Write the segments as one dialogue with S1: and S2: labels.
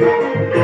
S1: আর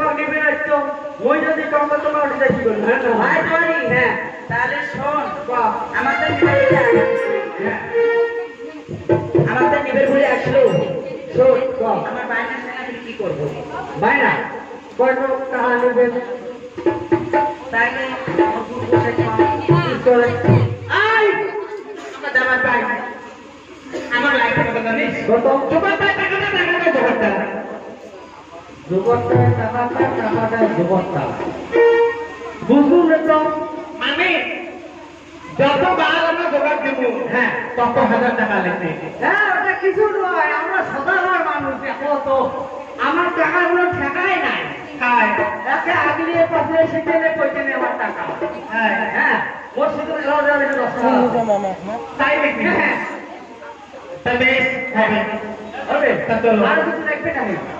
S2: তোমার নিবে আসছো ওই যদি কম তোমার উঠে কি করব হ্যাঁ
S3: ভাই তোরি
S2: হ্যাঁ।
S3: তাহলে শোন আমাদের বলে
S2: হ্যাঁ।
S3: আমাদের নিবের বলে আসলো।
S2: শোন
S3: আমার বাইনার সঙ্গে কি করব?
S2: বাইনা? লোক টাকা নেবে?
S3: তাইলে আমার গুরু বসে
S2: চলে।
S3: আই আমার দামার পাই
S1: আমার লাইফে কথা জানিস?
S2: কত?
S1: তোমার পায়ে টাকা না টাকা না জগৎটা
S2: বুঝলুম তো
S1: মানে যত বার আমরা জোগাড় দেবো
S2: হ্যাঁ
S1: তত হাজার টাকা লাগবে
S2: হ্যাঁ ওটা কিছু নয় আমরা সাধারণ মানুষ দেখো তো আমার টাকাগুলো ঠেকায় নাই।
S1: হ্যাঁ
S2: একে আগলিয়ে পাশে সেখানে পয়সা নেওয়ার টাকা।
S1: হ্যাঁ
S2: হ্যাঁ ওর শুধু লড় যাবে দশ টাকা
S1: তাই নাকি
S2: হ্যাঁ।
S1: তা হবে।
S2: হবে?
S1: তা চলো।
S2: আর কিছু লাগবে না।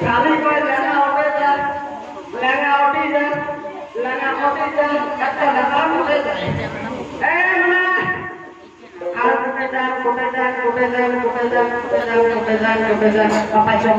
S2: খালি করে লেখা হবে যান লেখা উঠি যান লেখা উঠি যান একটা লেখা উঠে যায় আর কোটে যান কোটে যান কোটে যান কোটে যান কোটে যান কোটে যান কোটে যান পাপাই সব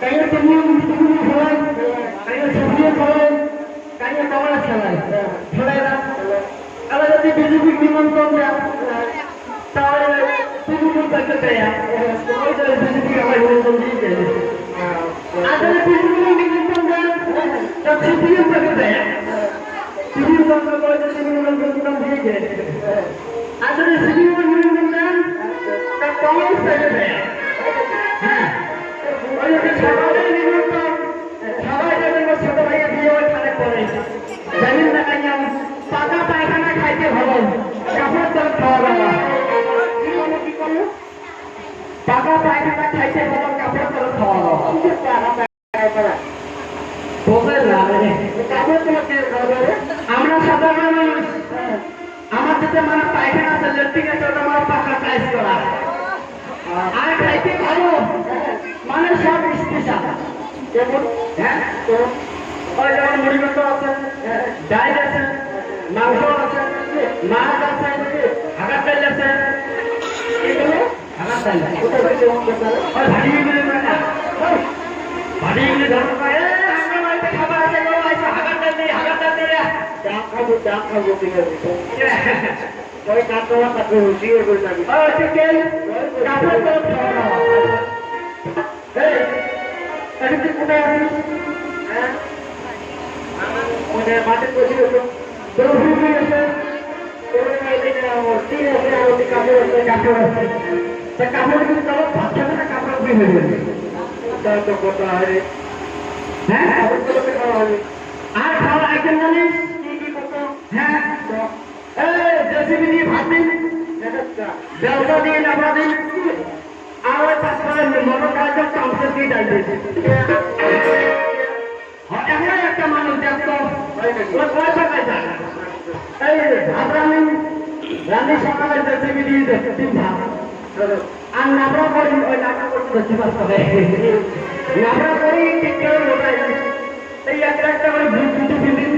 S2: কাইটা তো নিয়ম বিজেপি খেলে কাইটা সবজিও খেলে কাইটা কমলা খেলায় খেলায় না তাহলে যদি বিজেপি নিমন্ত্রণ দেয় তাহলে বিজেপি করতে দেয় ওই যে বিজেপি আমার নিমন্ত্রণ দিয়ে দেয় আসলে বিজেপি নিমন্ত্রণ দেয় তা সিপিএম করতে দেয় সিপিএম সরকার করে যে নিমন্ত্রণ দিয়ে দেয় আসলে সিপিএম নিমন্ত্রণ দেন তা কংগ্রেস থেকে দেয়। আমরা সাধারণ মানুষ আমার মানে পায়খানা আছে লেট্রিন আছে আমার পাকা টাইস করা আর খাইতে ভালো মানে সব স্পেশাল যেমন হ্যাঁ ওই যেমন মুড়ি মাংস আছে ডাইল আছে মাংস আছে মাছ আছে হাগার আছে। ভাটিগুলি ধরো না, এ, আমরা বাড়িতে খাবার আছে তেল, কাপড় হ্যাঁ? কাপড় কাপড়। তা দিয়ে হয়ে? যাবে। হ্যাঁ? আর খাওয়া একজন জানিস? হ্যাঁ। এই জেসিবি দিয়ে ভাত দিন। ব্যবসা দিয়ে দিন। আর ওই ডাল এমন একটা মানুষ দেখত। কয় টাকায় যায় এই ভাত রান্নি। রান্নি সকালে জেসিবি দিয়ে দেয় তিন ভাত। আর নাবড়া করি ওই করতে বেশি বাস করে নাবড়া করি ঠিক করে লোটাই এই একটা একটা করে ভুল দুটো ফিলিম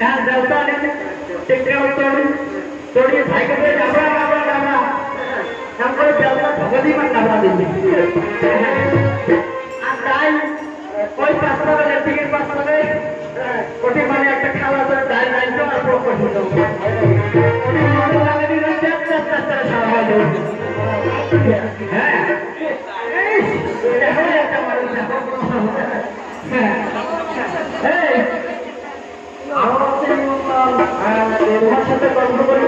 S2: তার দেবতা নেই। ঠিক করে তোড়ি। তোড়ি ভাইকে বলে নাবড়া নাবড়া নাবড়া তারপরে দেবতা ভগবতী মান নাবড়া দিবি সাথে গল্প করে